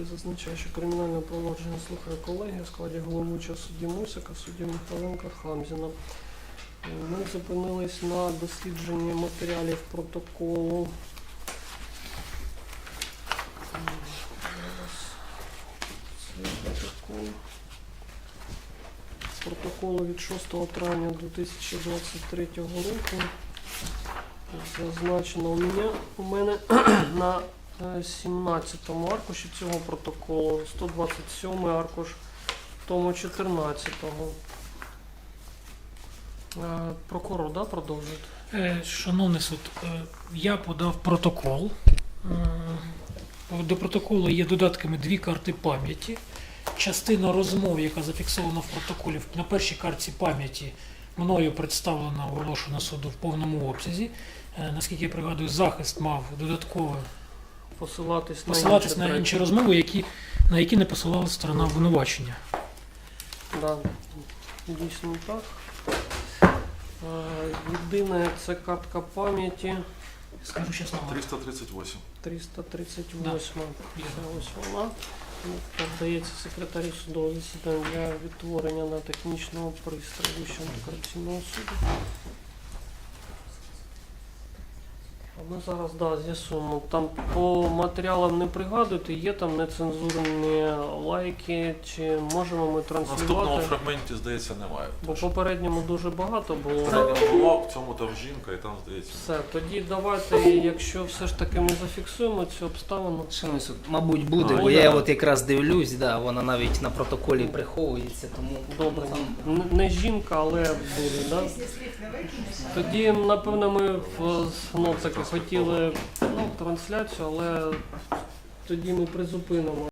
який зазначає, що кримінальне провадження слухає колегія в складі головуючого судді Мусика, судді Михайленка Хамзіна. Ми зупинились на дослідженні матеріалів протоколу. Протоколу від 6 травня 2023 року. Зазначено у мене, у мене на е, 17 аркуші цього протоколу, 127 аркуш, тому 14-го. Е, Прокурор, да, продовжує? Е, Шановний суд, е, я подав протокол. До протоколу є додатками дві карти пам'яті. Частина розмов, яка зафіксована в протоколі, на першій картці пам'яті мною представлена, оголошена суду в повному обсязі. Наскільки я пригадую, захист мав додатково Посилатись на посилатись інше на інші розмови, які, на які не посилала сторона обвинувачення. Да, дійсно так. Е, Єдине, це картка пам'яті Скажу чесно, 338. 338. я Це ось вона. Ну, Подається секретарю судового засідання для відтворення на технічного пристрою Вищого антикорупційного суду. А ми зараз да, з'ясуємо. Там по матеріалам не пригадуєте, є там нецензурні лайки, чи можемо ми транслювати? фрагменті, здається, немає. Бо попередньому дуже багато було. Було, в цьому там жінка, і там, здається. Все, тоді давайте, якщо все ж таки ми зафіксуємо цю обставину. Шановний суд, мабуть, буде, А, бо я- я от якраз дивлюсь, да, вона навіть на протоколі приховується, тому Добре, там Н- не жінка, але буде, да? Тоді, напевно, ми в- ну, таки хотіли ну, трансляцію, але тоді ми призупинимо.